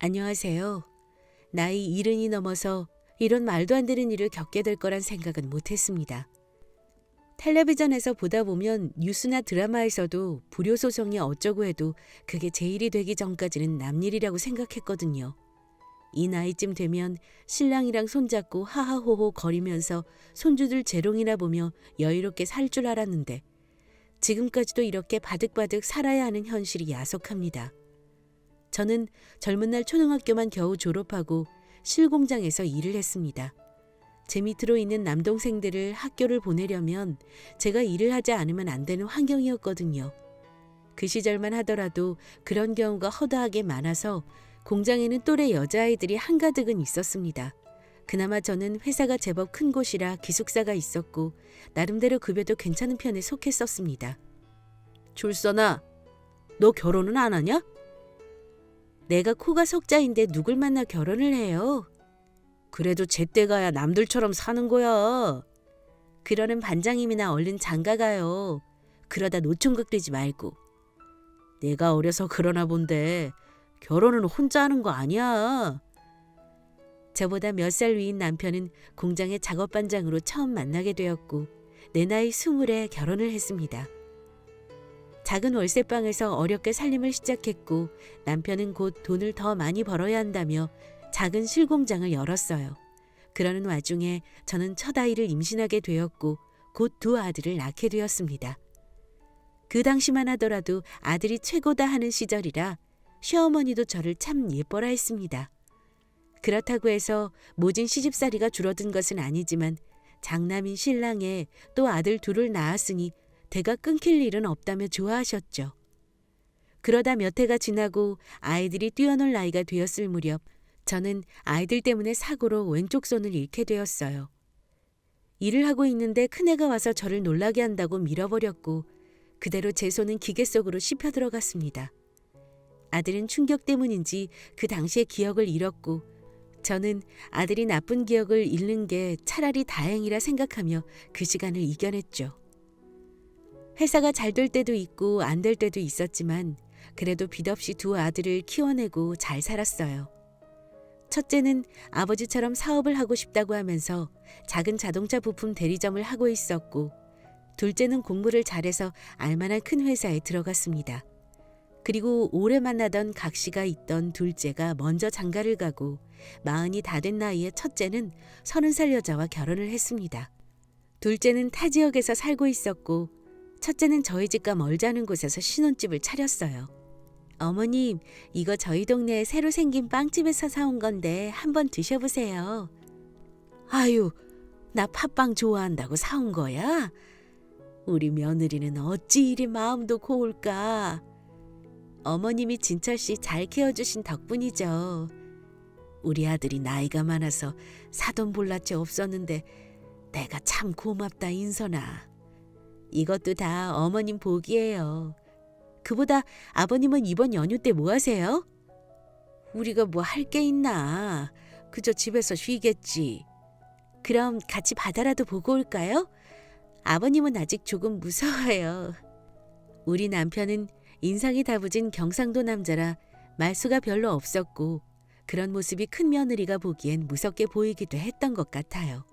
안녕하세요. 나이 이른이 넘어서 이런 말도 안 되는 일을 겪게 될 거란 생각은 못 했습니다. 텔레비전에서 보다 보면 뉴스나 드라마에서도 불효 소송이 어쩌고 해도 그게 제 일이 되기 전까지는 남일이라고 생각했거든요. 이 나이쯤 되면 신랑이랑 손잡고 하하호호 거리면서 손주들 재롱이나 보며 여유롭게 살 줄 알았는데 지금까지도 이렇게 바득바득 살아야 하는 현실이 야속합니다. 저는 젊은 날 초등학교만 겨우 졸업하고 실공장에서 일을 했습니다. 제 밑으로 있는 남동생들을 학교를 보내려면 제가 일을 하지 않으면 안 되는 환경이었거든요. 그 시절만 하더라도 그런 경우가 허다하게 많아서 공장에는 또래 여자아이들이 한가득은 있었습니다. 그나마 저는 회사가 제법 큰 곳이라 기숙사가 있었고 나름대로 급여도 괜찮은 편에 속했었습니다. 줄서나, 너 결혼은 안 하냐? 내가 코가 석자인데 누굴 만나 결혼을 해요? 그래도 제때 가야 남들처럼 사는 거야. 그러는 반장님이나 얼른 장가가요. 그러다 노총각 되지 말고. 내가 어려서 그러나 본데 결혼은 혼자 하는 거 아니야. 저보다 몇 살 위인 남편은 공장의 작업 반장으로 처음 만나게 되었고 내 나이 스물에 결혼을 했습니다. 작은 월세방에서 어렵게 살림을 시작했고 남편은 곧 돈을 더 많이 벌어야 한다며 작은 실공장을 열었어요. 그러는 와중에 저는 첫 아이를 임신하게 되었고 곧 두 아들을 낳게 되었습니다. 그 당시만 하더라도 아들이 최고다 하는 시절이라 시어머니도 저를 참 예뻐라 했습니다. 그렇다고 해서 모진 시집살이가 줄어든 것은 아니지만 장남인 신랑에 또 아들 둘을 낳았으니 대가 끊길 일은 없다며 좋아하셨죠. 그러다 몇 해가 지나고 아이들이 뛰어놀 나이가 되었을 무렵 저는 아이들 때문에 사고로 왼쪽 손을 잃게 되었어요. 일을 하고 있는데 큰애가 와서 저를 놀라게 한다고 밀어버렸고 그대로 제 손은 기계 속으로 씹혀 들어갔습니다. 아들은 충격 때문인지 그 당시의 기억을 잃었고 저는 아들이 나쁜 기억을 잃는 게 차라리 다행이라 생각하며 그 시간을 이겨냈죠. 회사가 잘 될 때도 있고 안 될 때도 있었지만 그래도 빚없이 두 아들을 키워내고 잘 살았어요. 첫째는 아버지처럼 사업을 하고 싶다고 하면서 작은 자동차 부품 대리점을 하고 있었고 둘째는 공부를 잘해서 알만한 큰 회사에 들어갔습니다. 그리고 오래 만나던 각 씨가 있던 둘째가 먼저 장가를 가고 마흔이 다 된 나이에 첫째는 서른 살 여자와 결혼을 했습니다. 둘째는 타 지역에서 살고 있었고 첫째는 저희 집과 않은 곳에서 신혼집을 차렸어요. 어머님, 이거 저희 동네에 새로 생긴 빵집에서 사온 건데 한번 드셔보세요. 아유, 나 팥빵 좋아한다고 사온 거야? 우리 며느리는 어찌 이리 마음도 고울까? 어머님이 진철 씨 잘 키워주신 덕분이죠. 우리 아들이 나이가 많아서 사돈 볼라채 없었는데 내가 참 고맙다 인선아. 이것도 다 어머님 복이에요. 그보다 아버님은 이번 연휴 때 뭐 하세요? 우리가 뭐 할 게 있나. 그저 집에서 쉬겠지. 그럼 같이 바다라도 보고 올까요? 아버님은 아직 조금 무서워요. 우리 남편은 인상이 다부진 경상도 남자라 말수가 별로 없었고 그런 모습이 큰 며느리가 보기엔 무섭게 보이기도 했던 것 같아요.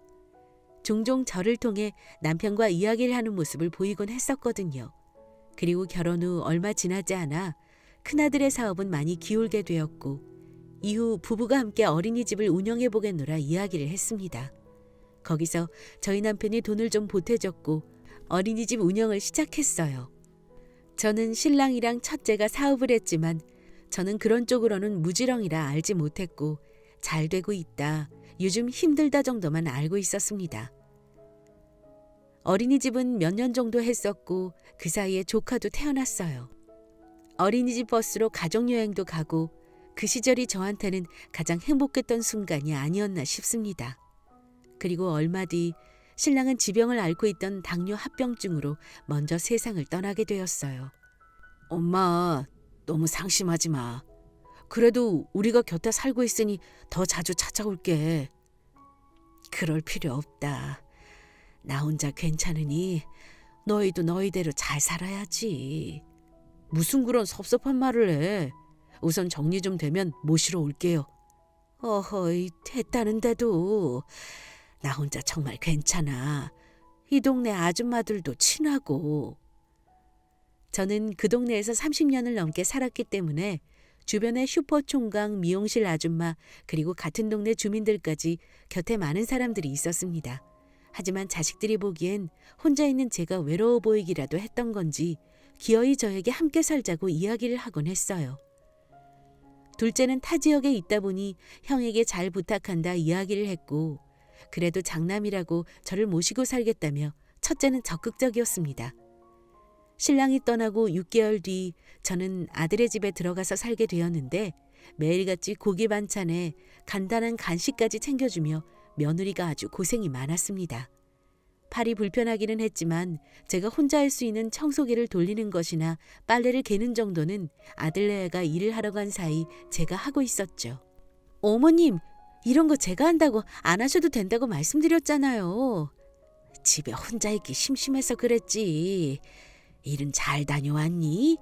종종 저를 통해 남편과 이야기를 하는 모습을 보이곤 했었거든요. 그리고 결혼 후 얼마 지나지 않아 큰아들의 사업은 많이 기울게 되었고 이후 부부가 함께 어린이집을 운영해 보겠노라 이야기를 했습니다. 거기서 저희 남편이 돈을 좀 보태줬고 어린이집 운영을 시작했어요. 저는 신랑이랑 첫째가 사업을 했지만 저는 그런 쪽으로는 무지렁이라 알지 못했고 잘 되고 있다. 요즘 힘들다 정도만 알고 있었습니다. 어린이집은 몇 년 정도 했었고 그 사이에 조카도 태어났어요. 어린이집 버스로 가족여행도 가고 그 시절이 저한테는 가장 행복했던 순간이 아니었나 싶습니다. 그리고 얼마 뒤 신랑은 지병을 앓고 있던 당뇨 합병증으로 먼저 세상을 떠나게 되었어요. 엄마, 너무 상심하지 마. 그래도 우리가 곁에 살고 있으니 더 자주 찾아올게. 그럴 필요 없다. 나 혼자 괜찮으니 너희도 너희대로 잘 살아야지. 무슨 그런 섭섭한 말을 해. 우선 정리 좀 되면 모시러 올게요. 어허이, 됐다는데도 나 혼자 정말 괜찮아. 이 동네 아줌마들도 친하고. 저는 그 동네에서 30년을 넘게 살았기 때문에 주변의 슈퍼 총각, 미용실 아줌마, 그리고 같은 동네 주민들까지 곁에 많은 사람들이 있었습니다. 하지만 자식들이 보기엔 혼자 있는 제가 외로워 보이기라도 했던 건지 기어이 저에게 함께 살자고 이야기를 하곤 했어요. 둘째는 타 지역에 있다 보니 형에게 잘 부탁한다 이야기를 했고 그래도 장남이라고 저를 모시고 살겠다며 첫째는 적극적이었습니다. 신랑이 떠나고 6개월 뒤 저는 아들의 집에 들어가서 살게 되었는데 매일같이 고기 반찬에 간단한 간식까지 챙겨주며 며느리가 아주 고생이 많았습니다. 팔이 불편하기는 했지만 제가 혼자 할 수 있는 청소기를 돌리는 것이나 빨래를 개는 정도는 아들네가 일을 하러 간 사이 제가 하고 있었죠. 어머님, 이런 거 제가 한다고 안 하셔도 된다고 말씀드렸잖아요. 집에 혼자 있기 심심해서 그랬지. 일은 잘 다녀왔니?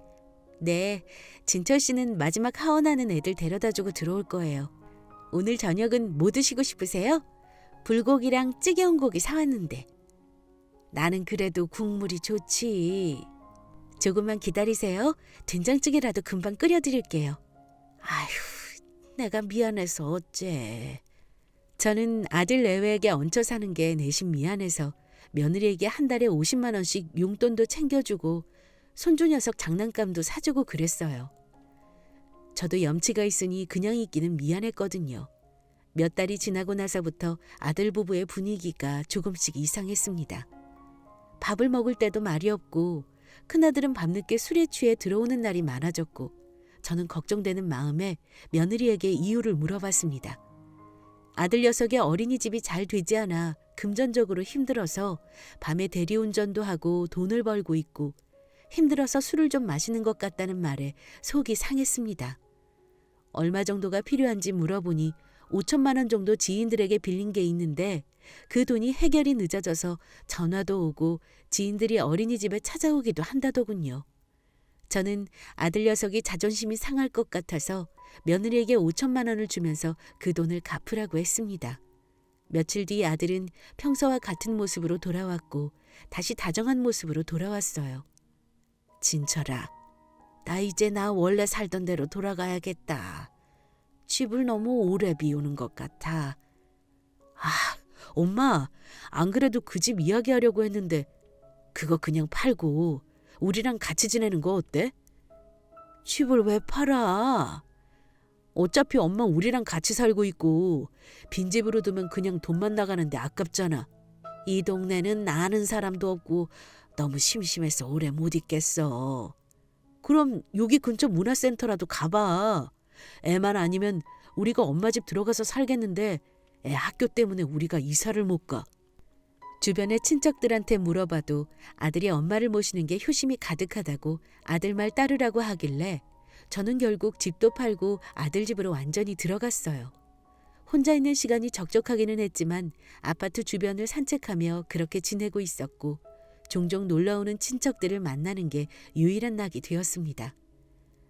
네, 진철 씨는 마지막 하원하는 애들 데려다 주고 들어올 거예요. 오늘 저녁은 뭐 드시고 싶으세요? 불고기랑 찌개온 고기 사왔는데. 나는 그래도 국물이 좋지. 조금만 기다리세요. 된장찌개라도 금방 끓여드릴게요. 아휴, 내가 미안해서 어째. 저는 아들 내외에게 얹혀 사는 게 내심 미안해서 며느리에게 한 달에 50만 원씩 용돈도 챙겨주고 손주 녀석 장난감도 사주고 그랬어요. 저도 염치가 있으니 그냥 있기는 미안했거든요. 몇 달이 지나고 나서부터 아들 부부의 분위기가 조금씩 이상했습니다. 밥을 먹을 때도 말이 없고 큰아들은 밤늦게 술에 취해 들어오는 날이 많아졌고 저는 걱정되는 마음에 며느리에게 이유를 물어봤습니다. 아들 녀석의 어린이집이 잘 되지 않아 금전적으로 힘들어서 밤에 대리운전도 하고 돈을 벌고 있고 힘들어서 술을 좀 마시는 것 같다는 말에 속이 상했습니다. 얼마 정도가 필요한지 물어보니 5천만 원 정도 지인들에게 빌린 게 있는데 그 돈이 해결이 늦어져서 전화도 오고 지인들이 어린이집에 찾아오기도 한다더군요. 저는 아들 녀석이 자존심이 상할 것 같아서 며느리에게 5천만 원을 주면서 그 돈을 갚으라고 했습니다. 며칠 뒤 아들은 평소와 같은 모습으로 돌아왔고 다시 다정한 모습으로 돌아왔어요. 진철아, 나 이제 나 원래 살던 대로 돌아가야겠다. 집을 너무 오래 비우는 것 같아. 아, 엄마, 안 그래도 그 집 이야기하려고 했는데 그거 그냥 팔고 우리랑 같이 지내는 거 어때? 집을 왜 팔아? 어차피 엄마 우리랑 같이 살고 있고 빈집으로 두면 그냥 돈만 나가는데 아깝잖아. 이 동네는 아는 사람도 없고 너무 심심해서 오래 못 있겠어. 그럼 여기 근처 문화센터라도 가봐. 애만 아니면 우리가 엄마 집 들어가서 살겠는데 애 학교 때문에 우리가 이사를 못 가. 주변의 친척들한테 물어봐도 아들이 엄마를 모시는 게 효심이 가득하다고 아들 말 따르라고 하길래 저는 결국 집도 팔고 아들 집으로 완전히 들어갔어요. 혼자 있는 시간이 적적하기는 했지만 아파트 주변을 산책하며 그렇게 지내고 있었고 종종 놀러오는 친척들을 만나는 게 유일한 낙이 되었습니다.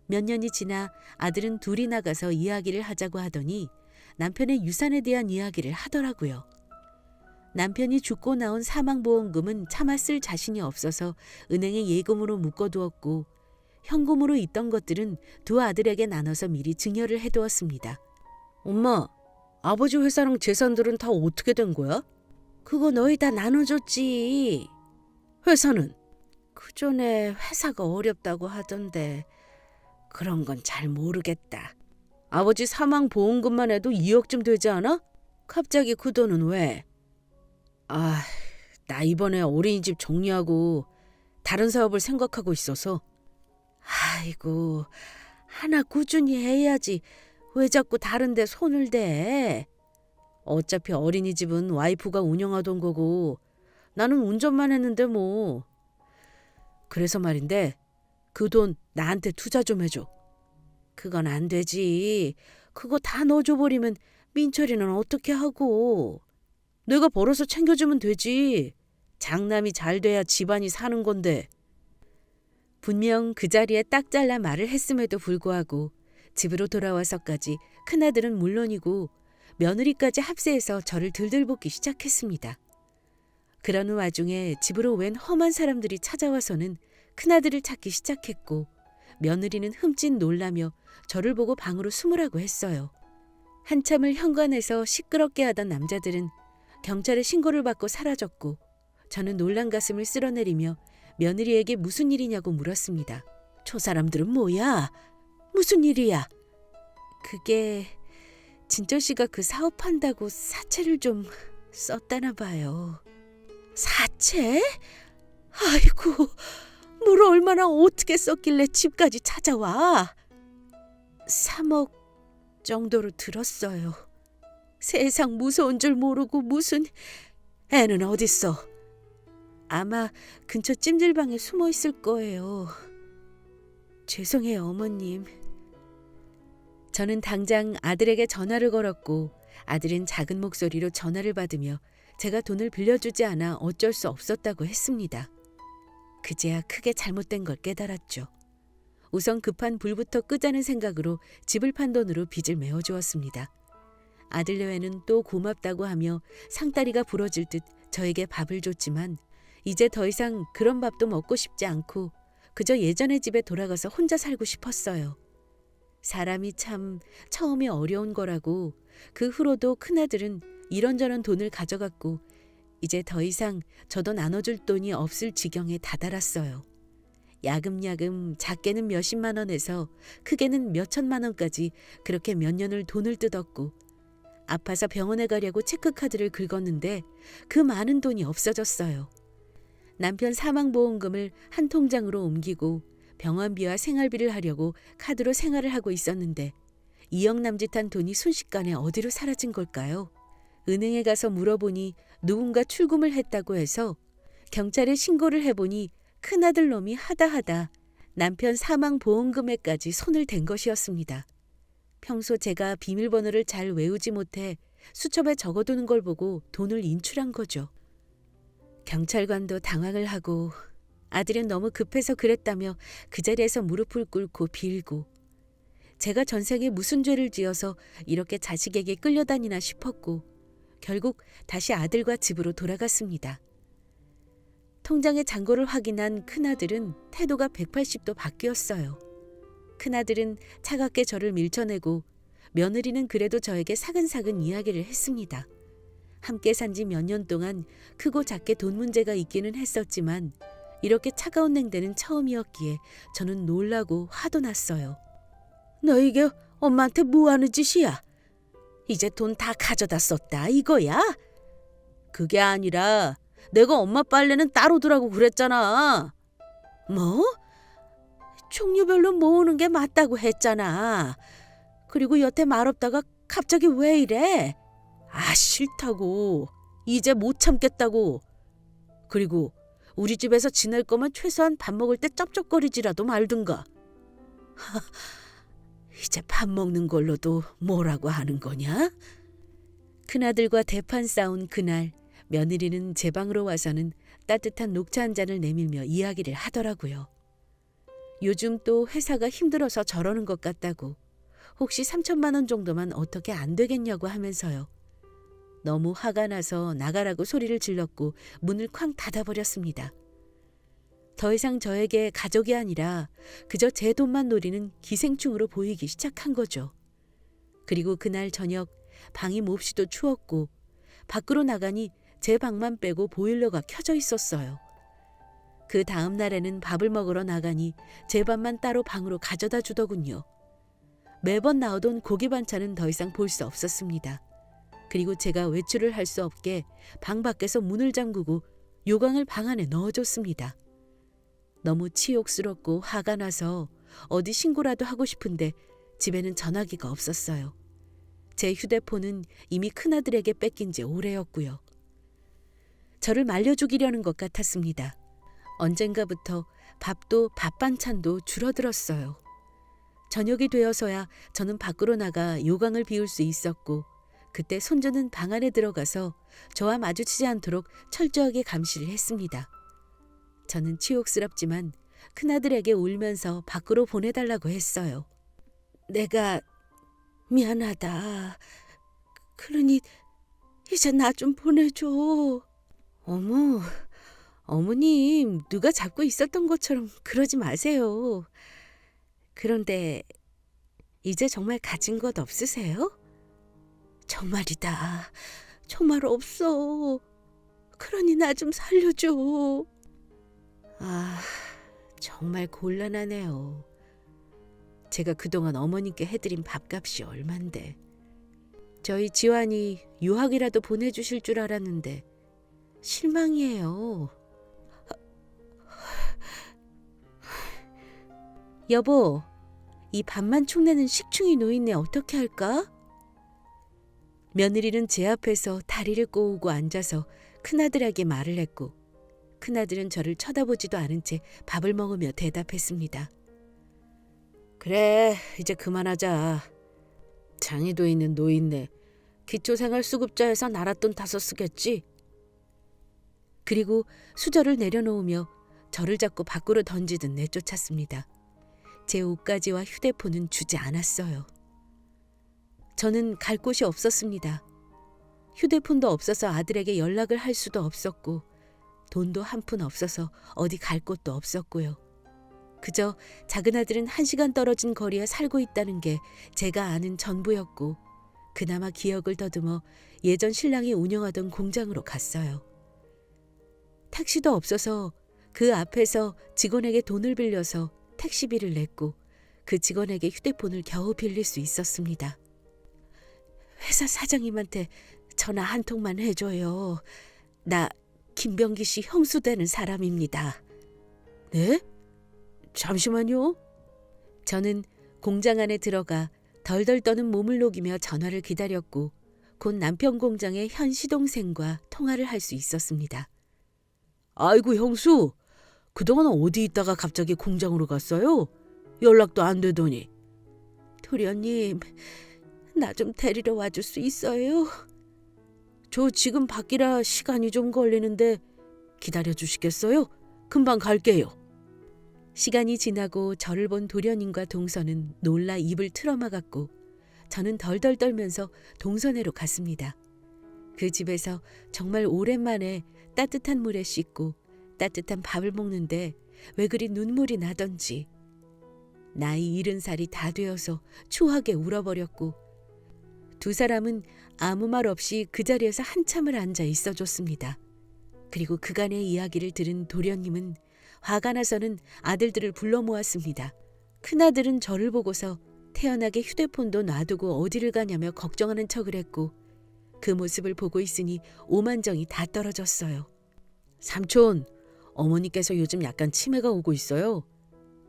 몇 년이 지나 아들은 둘이 나가서 이야기를 하자고 하더니 남편의 유산에 대한 이야기를 하더라고요. 남편이 죽고 나온 사망보험금은 차마 쓸 자신이 없어서 은행에 예금으로 묶어두었고 현금으로 있던 것들은 두 아들에게 나눠서 미리 증여를 해두었습니다. 엄마, 아버지 회사랑 재산들은 다 어떻게 된 거야? 그거 너희 다 나눠줬지. 회사는? 그 전에 회사가 어렵다고 하던데 그런 건 잘 모르겠다. 아버지 사망 보험금만 해도 2억쯤 되지 않아? 갑자기 그 돈은 왜? 아, 나 이번에 어린이집 정리하고 다른 사업을 생각하고 있어서. 아이고, 하나 꾸준히 해야지. 왜 자꾸 다른 데 손을 대? 어차피 어린이집은 와이프가 운영하던 거고 나는 운전만 했는데 뭐. 그래서 말인데 그 돈 나한테 투자 좀 해줘. 그건 안 되지. 그거 다 넣어줘버리면 민철이는 어떻게 하고. 내가 벌어서 챙겨주면 되지. 장남이 잘 돼야 집안이 사는 건데. 분명 그 자리에 딱 잘라 말을 했음에도 불구하고 집으로 돌아와서까지 큰아들은 물론이고 며느리까지 합세해서 저를 들들볶기 시작했습니다. 그러는 와중에 집으로 웬 험한 사람들이 찾아와서는 큰아들을 찾기 시작했고 며느리는 흠칫 놀라며 저를 보고 방으로 숨으라고 했어요. 한참을 현관에서 시끄럽게 하던 남자들은 경찰에 신고를 받고 사라졌고 저는 놀란 가슴을 쓸어내리며 며느리에게 무슨 일이냐고 물었습니다. 저 사람들은 뭐야? 무슨 일이야? 그게 진철 씨가 그 사업한다고 사채를 좀 썼다나 봐요. 사채? 아이고, 뭘 얼마나 어떻게 썼길래 집까지 찾아와? 3억 정도로 들었어요. 세상 무서운 줄 모르고 무슨 애는 어딨어? 아마 근처 찜질방에 숨어 있을 거예요. 죄송해요, 어머님. 저는 당장 아들에게 전화를 걸었고 아들은 작은 목소리로 전화를 받으며 제가 돈을 빌려주지 않아 어쩔 수 없었다고 했습니다. 그제야 크게 잘못된 걸 깨달았죠. 우선 급한 불부터 끄자는 생각으로 집을 판 돈으로 빚을 메워주었습니다. 아들 내외는 또 고맙다고 하며 상다리가 부러질 듯 저에게 밥을 줬지만 이제 더 이상 그런 밥도 먹고 싶지 않고 그저 예전의 집에 돌아가서 혼자 살고 싶었어요. 사람이 참 처음이 어려운 거라고 그 후로도 큰아들은 이런저런 돈을 가져갔고 이제 더 이상 저도 나눠줄 돈이 없을 지경에 다다랐어요. 야금야금 작게는 몇십만 원에서 크게는 몇천만 원까지 그렇게 몇 년을 돈을 뜯었고 아파서 병원에 가려고 체크카드를 긁었는데 그 많은 돈이 없어졌어요. 남편 사망보험금을 한 통장으로 옮기고 병원비와 생활비를 하려고 카드로 생활을 하고 있었는데 2억 남짓한 돈이 순식간에 어디로 사라진 걸까요? 은행에 가서 물어보니 누군가 출금을 했다고 해서 경찰에 신고를 해보니 큰아들 놈이 하다하다 남편 사망 보험금에까지 손을 댄 것이었습니다. 평소 제가 비밀번호를 잘 외우지 못해 수첩에 적어두는 걸 보고 돈을 인출한 거죠. 경찰관도 당황을 하고 아들은 너무 급해서 그랬다며 그 자리에서 무릎을 꿇고 빌고 제가 전생에 무슨 죄를 지어서 이렇게 자식에게 끌려다니나 싶었고 결국 다시 아들과 집으로 돌아갔습니다. 통장의 잔고를 확인한 큰아들은 태도가 180도 바뀌었어요. 큰아들은 차갑게 저를 밀쳐내고 며느리는 그래도 저에게 사근사근 이야기를 했습니다. 함께 산 지 몇 년 동안 크고 작게 돈 문제가 있기는 했었지만 이렇게 차가운 냉대는 처음이었기에 저는 놀라고 화도 났어요. 너 이게 엄마한테 뭐 하는 짓이야? 이제 돈 다 가져다 썼다 이거야? 그게 아니라 내가 엄마 빨래는 따로 두라고 그랬잖아. 뭐? 종류별로 모으는 게 맞다고 했잖아. 그리고 여태 말없다가 갑자기 왜 이래? 아 싫다고. 이제 못 참겠다고. 그리고 우리 집에서 지낼 거면 최소한 밥 먹을 때 쩝쩝거리지라도 말든가. 하, 이제 밥 먹는 걸로도 뭐라고 하는 거냐? 큰아들과 대판 싸운 그날 며느리는 제 방으로 와서는 따뜻한 녹차 한 잔을 내밀며 이야기를 하더라고요. 요즘 또 회사가 힘들어서 저러는 것 같다고 혹시 3천만 원 정도만 어떻게 안 되겠냐고 하면서요. 너무 화가 나서 나가라고 소리를 질렀고 문을 쾅 닫아버렸습니다. 더 이상 저에게 가족이 아니라 그저 제 돈만 노리는 기생충으로 보이기 시작한 거죠. 그리고 그날 저녁 방이 몹시도 추웠고 밖으로 나가니 제 방만 빼고 보일러가 켜져 있었어요. 그 다음 날에는 밥을 먹으러 나가니 제 밥만 따로 방으로 가져다 주더군요. 매번 나오던 고기 반찬은 더 이상 볼 수 없었습니다. 그리고 제가 외출을 할 수 없게 방 밖에서 문을 잠그고 요강을 방 안에 넣어줬습니다. 너무 치욕스럽고 화가 나서 어디 신고라도 하고 싶은데 집에는 전화기가 없었어요. 제 휴대폰은 이미 큰아들에게 뺏긴 지 오래였고요. 저를 말려 죽이려는 것 같았습니다. 언젠가부터 밥도 밥 반찬도 줄어들었어요. 저녁이 되어서야 저는 밖으로 나가 요강을 비울 수 있었고 그때 손주는 방 안에 들어가서 저와 마주치지 않도록 철저하게 감시를 했습니다. 저는 치욕스럽지만 큰아들에게 울면서 밖으로 보내달라고 했어요. 내가 미안하다. 그러니 이제 나 좀 보내줘. 어머, 어머님, 누가 잡고 있었던 것처럼 그러지 마세요. 그런데 이제 정말 가진 것 없으세요? 정말이다. 정말 없어. 그러니 나 좀 살려줘. 아, 정말 곤란하네요. 제가 그동안 어머님께 해드린 밥값이 얼만데. 저희 지환이 유학이라도 보내주실 줄 알았는데 실망이에요. 여보, 이 밥만 축내는 식충이 노인네 어떻게 할까? 며느리는 제 앞에서 다리를 꼬우고 앉아서 큰아들에게 말을 했고 큰아들은 저를 쳐다보지도 않은 채 밥을 먹으며 대답했습니다. 그래, 이제 그만하자. 장애도 있는 노인네 기초생활수급자에서 나랏돈 다섯 쓰겠지. 그리고 수저를 내려놓으며 저를 잡고 밖으로 던지듯 내쫓았습니다. 제 옷가지와 휴대폰은 주지 않았어요. 저는 갈 곳이 없었습니다. 휴대폰도 없어서 아들에게 연락을 할 수도 없었고 돈도 한 푼 없어서 어디 갈 곳도 없었고요. 그저 작은 아들은 한 시간 떨어진 거리에 살고 있다는 게 제가 아는 전부였고 그나마 기억을 더듬어 예전 신랑이 운영하던 공장으로 갔어요. 택시도 없어서 그 앞에서 직원에게 돈을 빌려서 택시비를 냈고 그 직원에게 휴대폰을 겨우 빌릴 수 있었습니다. 회사 사장님한테 전화 한 통만 해줘요. 나 김병기 씨 형수 되는 사람입니다. 네? 잠시만요. 저는 공장 안에 들어가 덜덜 떠는 몸을 녹이며 전화를 기다렸고 곧 남편 공장의 현 시동생과 통화를 할 수 있었습니다. 아이고 형수, 그동안 어디 있다가 갑자기 공장으로 갔어요? 연락도 안 되더니. 도련님, 나 좀 데리러 와줄 수 있어요? 저 지금 밖이라 시간이 좀 걸리는데 기다려 주시겠어요? 금방 갈게요. 시간이 지나고 저를 본 도련님과 동선은 놀라 입을 틀어막았고 저는 덜덜 떨면서 동선회로 갔습니다. 그 집에서 정말 오랜만에 따뜻한 물에 씻고 따뜻한 밥을 먹는데 왜 그리 눈물이 나던지 나이 일흔 살이 다 되어서 추하게 울어버렸고 두 사람은 아무 말 없이 그 자리에서 한참을 앉아 있어 줬습니다. 그리고 그간의 이야기를 들은 도련님은 화가 나서는 아들들을 불러 모았습니다. 큰아들은 저를 보고서 태연하게 휴대폰도 놔두고 어디를 가냐며 걱정하는 척을 했고 그 모습을 보고 있으니 오만정이 다 떨어졌어요. 삼촌, 어머니께서 요즘 약간 치매가 오고 있어요.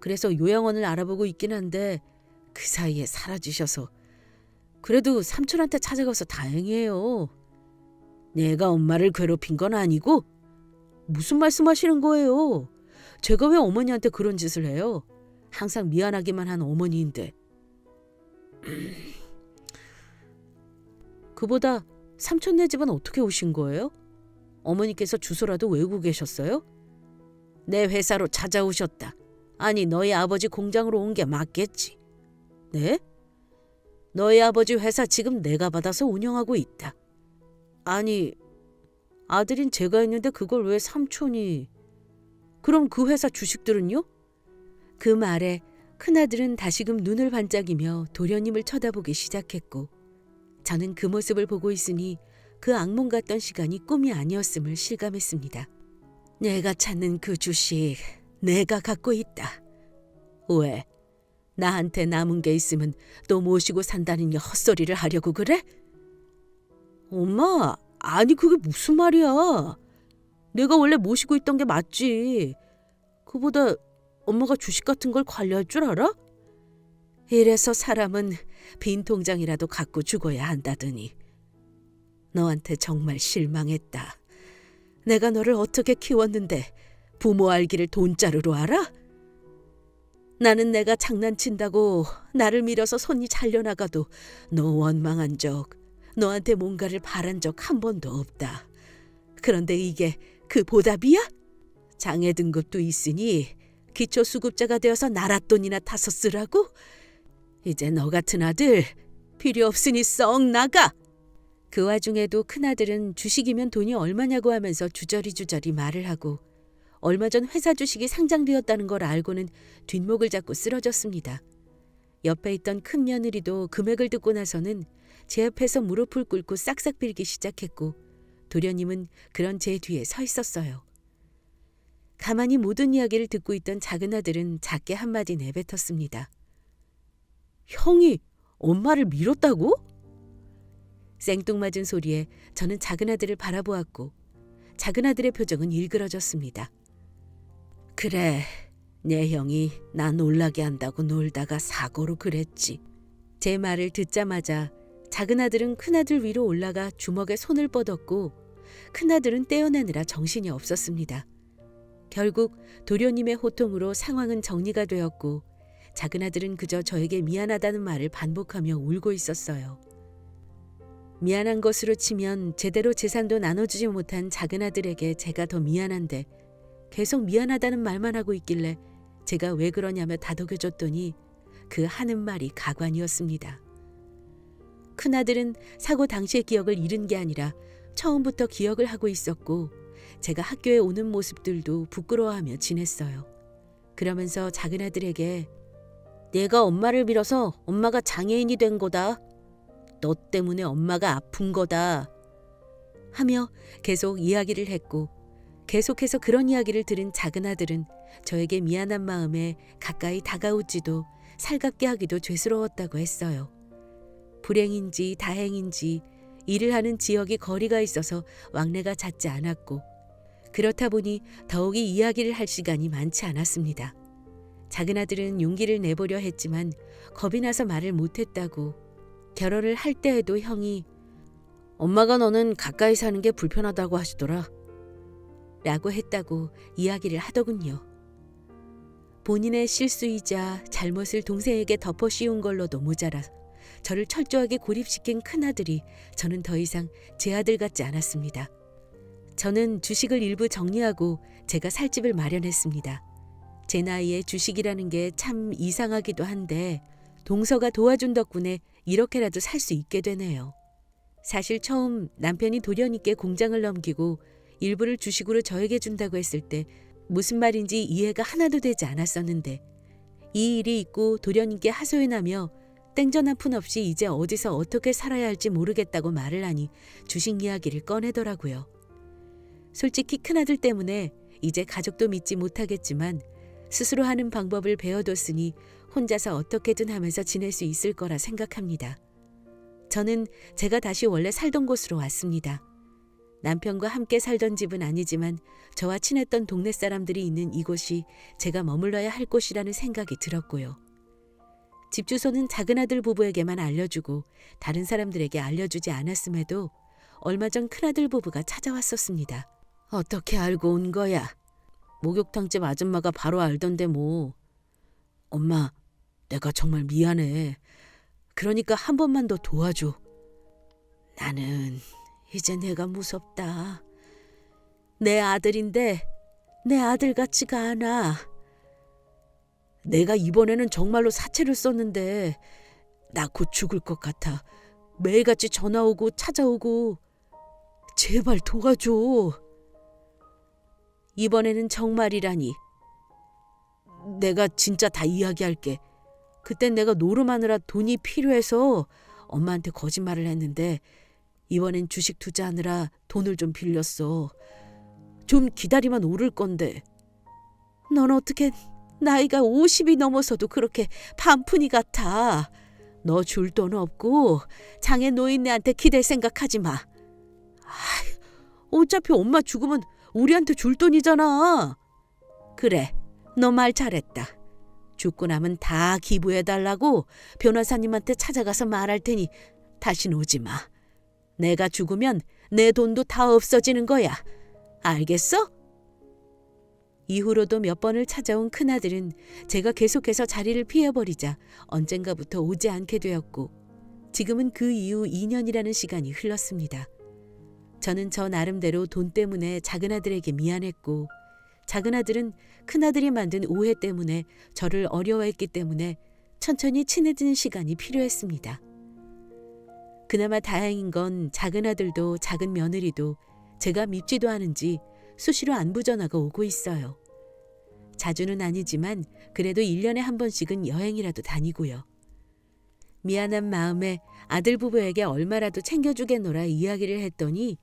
그래서 요양원을 알아보고 있긴 한데 그 사이에 사라지셔서 그래도 삼촌한테 찾아가서 다행이에요. 내가 엄마를 괴롭힌 건 아니고 무슨 말씀하시는 거예요? 제가 왜 어머니한테 그런 짓을 해요? 항상 미안하기만 한 어머니인데. 그보다 삼촌네 집은 어떻게 오신 거예요? 어머니께서 주소라도 외우고 계셨어요? 내 회사로 찾아오셨다. 아니 너희 아버지 공장으로 온 게 맞겠지. 네? 너희 아버지 회사 지금 내가 받아서 운영하고 있다. 아니 아들인 제가 있는데 그걸 왜 삼촌이... 그럼 그 회사 주식들은요? 그 말에 큰아들은 다시금 눈을 반짝이며 도련님을 쳐다보기 시작했고 저는 그 모습을 보고 있으니 그 악몽 같던 시간이 꿈이 아니었음을 실감했습니다. 내가 찾는 그 주식 내가 갖고 있다. 왜? 나한테 남은 게 있으면 또 모시고 산다는 헛소리를 하려고 그래? 엄마, 아니 그게 무슨 말이야? 내가 원래 모시고 있던 게 맞지. 그보다 엄마가 주식 같은 걸 관리할 줄 알아? 이래서 사람은 빈 통장이라도 갖고 죽어야 한다더니. 너한테 정말 실망했다. 내가 너를 어떻게 키웠는데 부모 알기를 돈자루로 알아? 나는 내가 장난친다고 나를 밀어서 손이 잘려나가도 너 원망한 적, 너한테 뭔가를 바란 적 한 번도 없다. 그런데 이게 그 보답이야? 장애 등급도 있으니 기초 수급자가 되어서 나랏돈이나 타서 쓰라고? 이제 너 같은 아들 필요 없으니 썩 나가. 그 와중에도 큰아들은 주식이면 돈이 얼마냐고 하면서 주저리주저리 말을 하고 얼마 전 회사 주식이 상장되었다는 걸 알고는 뒷목을 잡고 쓰러졌습니다. 옆에 있던 큰 며느리도 금액을 듣고 나서는 제 앞에서 무릎을 꿇고 싹싹 빌기 시작했고 도련님은 그런 제 뒤에 서 있었어요. 가만히 모든 이야기를 듣고 있던 작은 아들은 작게 한마디 내뱉었습니다. 형이 엄마를 밀었다고? 생뚱맞은 소리에 저는 작은 아들을 바라보았고 작은 아들의 표정은 일그러졌습니다. 그래, 내 형이 나 놀라게 한다고 놀다가 사고로 그랬지. 제 말을 듣자마자 작은 아들은 큰 아들 위로 올라가 주먹에 손을 뻗었고 큰 아들은 떼어내느라 정신이 없었습니다. 결국 도련님의 호통으로 상황은 정리가 되었고 작은 아들은 그저 저에게 미안하다는 말을 반복하며 울고 있었어요. 미안한 것으로 치면 제대로 재산도 나눠주지 못한 작은 아들에게 제가 더 미안한데 계속 미안하다는 말만 하고 있길래 제가 왜 그러냐며 다독여줬더니 그 하는 말이 가관이었습니다. 큰아들은 사고 당시의 기억을 잃은 게 아니라 처음부터 기억을 하고 있었고 제가 학교에 오는 모습들도 부끄러워하며 지냈어요. 그러면서 작은 아들에게 내가 엄마를 빌어서 엄마가 장애인이 된 거다. 너 때문에 엄마가 아픈 거다. 하며 계속 이야기를 했고 계속해서 그런 이야기를 들은 작은 아들은 저에게 미안한 마음에 가까이 다가오지도 살갑게 하기도 죄스러웠다고 했어요. 불행인지 다행인지 일을 하는 지역이 거리가 있어서 왕래가 잦지 않았고 그렇다 보니 더욱이 이야기를 할 시간이 많지 않았습니다. 작은 아들은 용기를 내보려 했지만 겁이 나서 말을 못했다고 결혼을 할 때에도 형이 엄마가 너는 가까이 사는 게 불편하다고 하시더라. 라고 했다고 이야기를 하더군요. 본인의 실수이자 잘못을 동생에게 덮어 씌운 걸로도 모자라 저를 철저하게 고립시킨 큰아들이 저는 더 이상 제 아들 같지 않았습니다. 저는 주식을 일부 정리하고 제가 살 집을 마련했습니다. 제 나이에 주식이라는 게 참 이상하기도 한데 동서가 도와준 덕분에 이렇게라도 살 수 있게 되네요. 사실 처음 남편이 도련님께 공장을 넘기고 일부를 주식으로 저에게 준다고 했을 때 무슨 말인지 이해가 하나도 되지 않았었는데 이 일이 있고 도련님께 하소연하며 땡전 한 푼 없이 이제 어디서 어떻게 살아야 할지 모르겠다고 말을 하니 주식 이야기를 꺼내더라고요. 솔직히 큰아들 때문에 이제 가족도 믿지 못하겠지만 스스로 하는 방법을 배워뒀으니 혼자서 어떻게든 하면서 지낼 수 있을 거라 생각합니다. 저는 제가 다시 원래 살던 곳으로 왔습니다. 남편과 함께 살던 집은 아니지만 저와 친했던 동네 사람들이 있는 이곳이 제가 머물러야 할 곳이라는 생각이 들었고요. 집 주소는 작은 아들 부부에게만 알려주고 다른 사람들에게 알려주지 않았음에도 얼마 전 큰아들 부부가 찾아왔었습니다. 어떻게 알고 온 거야? 목욕탕집 아줌마가 바로 알던데 뭐. 엄마, 내가 정말 미안해. 그러니까 한 번만 더 도와줘. 나는 이제 내가 무섭다. 내 아들인데 내 아들 같지가 않아. 내가 이번에는 정말로 사채를 썼는데 나 곧 죽을 것 같아. 매일같이 전화 오고 찾아오고 제발 도와줘. 이번에는 정말이라니. 내가 진짜 다 이야기할게. 그땐 내가 노름하느라 돈이 필요해서 엄마한테 거짓말을 했는데 이번엔 주식 투자하느라 돈을 좀 빌렸어. 좀 기다리면 오를 건데. 넌 어떻게 나이가 50이 넘어서도 그렇게 반푼이 같아. 너 줄 돈 없고 장애 노인네한테 기댈 생각하지 마. 아이, 어차피 엄마 죽으면 우리한테 줄 돈이잖아. 그래, 너 말 잘했다. 죽고 나면 다 기부해달라고 변호사님한테 찾아가서 말할 테니 다신 오지 마. 내가 죽으면 내 돈도 다 없어지는 거야. 알겠어? 이후로도 몇 번을 찾아온 큰아들은 제가 계속해서 자리를 피해버리자 언젠가부터 오지 않게 되었고 지금은 그 이후 2년이라는 시간이 흘렀습니다. 저는 저 나름대로 돈 때문에 작은아들에게 미안했고 작은아들은 큰아들이 만든 오해 때문에 저를 어려워했기 때문에 천천히 친해지는 시간이 필요했습니다. 그나마 다행인 건 작은 아들도 작은 며느리도 제가 밉지도 않은지 수시로 안부 전화가 오고 있어요. 자주는 아니지만 그래도 1년에 한 번씩은 여행이라도 다니고요. 미안한 마음에 아들 부부에게 얼마라도 챙겨주겠노라 이야기를 했더니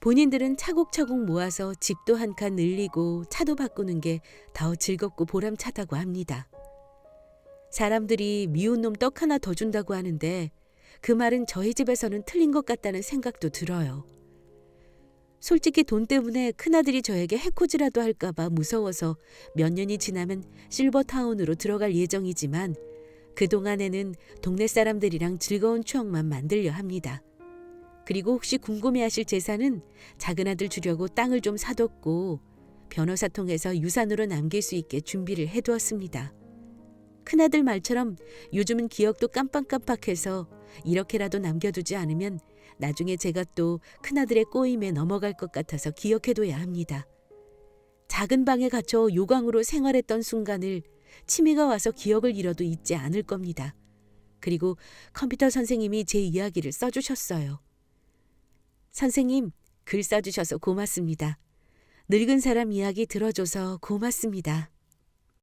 본인들은 차곡차곡 모아서 집도 한 칸 늘리고 차도 바꾸는 게 더 즐겁고 보람차다고 합니다. 사람들이 미운 놈 떡 하나 더 준다고 하는데 그 말은 저희 집에서는 틀린 것 같다는 생각도 들어요. 솔직히 돈 때문에 큰아들이 저에게 해코지라도 할까봐 무서워서 몇 년이 지나면 실버타운으로 들어갈 예정이지만 그동안에는 동네 사람들이랑 즐거운 추억만 만들려 합니다. 그리고 혹시 궁금해하실 재산은 작은 아들 주려고 땅을 좀 사뒀고 변호사 통해서 유산으로 남길 수 있게 준비를 해두었습니다. 큰아들 말처럼 요즘은 기억도 깜빡깜빡해서 이렇게라도 남겨두지 않으면 나중에 제가 또 큰아들의 꼬임에 넘어갈 것 같아서 기억해둬야 합니다. 작은 방에 갇혀 요강으로 생활했던 순간을 치매가 와서 기억을 잃어도 잊지 않을 겁니다. 그리고 컴퓨터 선생님이 제 이야기를 써주셨어요. 선생님, 글 써주셔서 고맙습니다. 늙은 사람 이야기 들어줘서 고맙습니다.